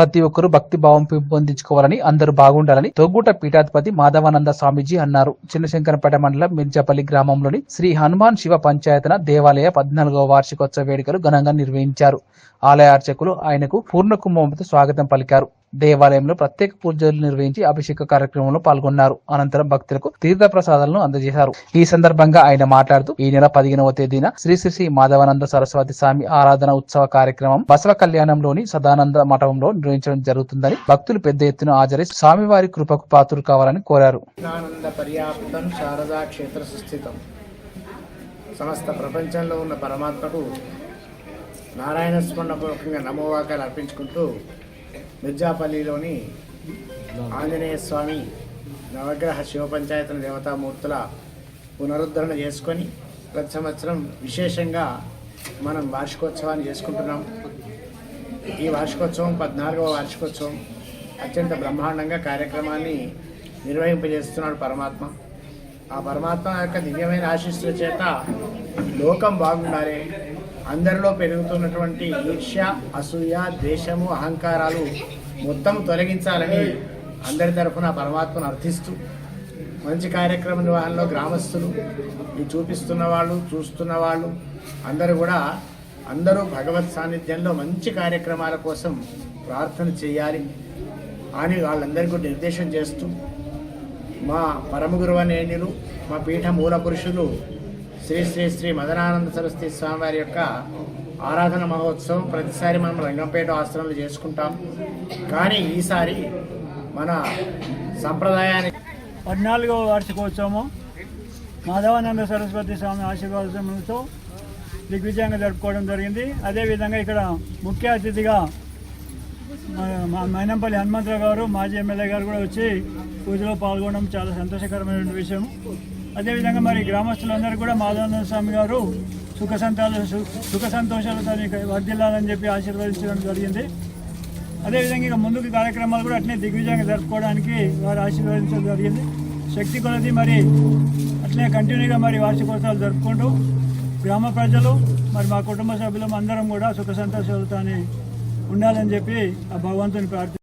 ప్రతి ఒక్కరూ భక్తి భావం పెంపొందించుకోవాలని అందరూ బాగుండాలని తొగ్గుట పీఠాధిపతి మాధవానంద స్వామీజీ అన్నారు. చిన్నశంకరపేట మండలం మిర్జాపల్లి గ్రామంలోని శ్రీ హనుమాన్ శివ పంచాయతన దేవాలయ పద్నాలుగవ వార్షికోత్సవ వేడుకలు ఘనంగా నిర్వహించారు. ఆలయ అర్చకులు ఆయనకు పూర్ణ కుంభంతో స్వాగతం పలికారు. దేవాలయంలో ప్రత్యేక పూజలు నిర్వహించి అభిషేక కార్యక్రమంలో పాల్గొన్నారు. అనంతరం భక్తులకు తీర్థ ప్రసాదాలను అందజేశారు. ఈ సందర్భంగా ఆయన మాట్లాడుతూ ఈ నెల పదిహేనవ తేదీన శ్రీ శ్రీ శ్రీ మాధవానంద సరస్వతి స్వామి ఆరాధన ఉత్సవ కార్యక్రమం బసవ కళ్యాణంలోని సదానంద మఠంలో నిర్వహించడం జరుగుతుందని భక్తులు పెద్ద ఎత్తున హాజరై స్వామివారి కృపకు పాత్రులు కావాలని కోరారు. సమస్త ప్రపంచంలో ఉన్న పరమాత్మకు నారాయణ స్మరణపూర్వకంగా నమోవాకాలు అర్పించుకుంటూ మిర్జాపల్లిలోని ఆంజనేయ స్వామి నవగ్రహ శివ పంచాయతన దేవతామూర్తుల పునరుద్ధరణ చేసుకొని ప్రతి సంవత్సరం విశేషంగా మనం వార్షికోత్సవాన్ని చేసుకుంటున్నాం. ఈ వార్షికోత్సవం పద్నాలుగవ వార్షికోత్సవం అత్యంత బ్రహ్మాండంగా కార్యక్రమాన్ని నిర్వహింపజేస్తున్నాడు పరమాత్మ. ఆ పరమాత్మ యొక్క దివ్యమైన ఆశీస్సుల చేత లోకం బాగుండాలి. అందరిలో పెరుగుతున్నటువంటి ఈర్ష్య అసూయ ద్వేషము అహంకారాలు మొత్తం తొలగించాలని అందరి తరఫున పరమాత్మను అర్థిస్తూ మంచి కార్యక్రమ నిర్వహణలో గ్రామస్తులు ఈ చూపిస్తున్న వాళ్ళు చూస్తున్న వాళ్ళు అందరూ కూడా అందరూ భగవత్ సాన్నిధ్యంలో మంచి కార్యక్రమాల కోసం ప్రార్థన చేయాలి అని వాళ్ళందరికీ నిర్దేశం చేస్తూ మా పరమ గురువనేణులు మా పీఠ మూల పురుషులు శ్రీ శ్రీ శ్రీ మదనానంద సరస్వతి స్వామివారి యొక్క ఆరాధన మహోత్సవం ప్రతిసారి మనం రంగంపేట ఆశ్రమంలో చేసుకుంటాం. కానీ ఈసారి మన సంప్రదాయానికి పద్నాలుగవ వార్షికోత్సవము మాధవానంద సరస్వతి స్వామి ఆశీర్వాదంతో దిగ్విజయంగా జరుపుకోవడం జరిగింది. అదేవిధంగా ఇక్కడ ముఖ్య అతిథిగా మైనంపల్లి హనుమంతరావు గారు మాజీ ఎమ్మెల్యే గారు కూడా వచ్చి పూజలో పాల్గొనడం చాలా సంతోషకరమైన విషయం అదేవిధంగా మరి గ్రామస్తులందరూ కూడా మాధవానంద స్వామి గారు సుఖ సంతాలు సు- సుఖ సంతోషాలతో వర్ధిల్లాలని చెప్పి ఆశీర్వదించడం జరిగింది. అదేవిధంగా ఇక ముందుకు కార్యక్రమాలు కూడా అట్లనే దిగ్విజయంగా జరుపుకోవడానికి వారు ఆశీర్వదించడం జరిగింది. శక్తి కొలది మరి అట్లే కంటిన్యూగా మరి వార్షికోత్సవాలు జరుపుకుంటూ గ్రామ ప్రజలు మరి మా కుటుంబ సభ్యులం అందరం కూడా సుఖ సంతోషాలతో ఉండాలని చెప్పి ఆ భగవంతుని ప్రార్థి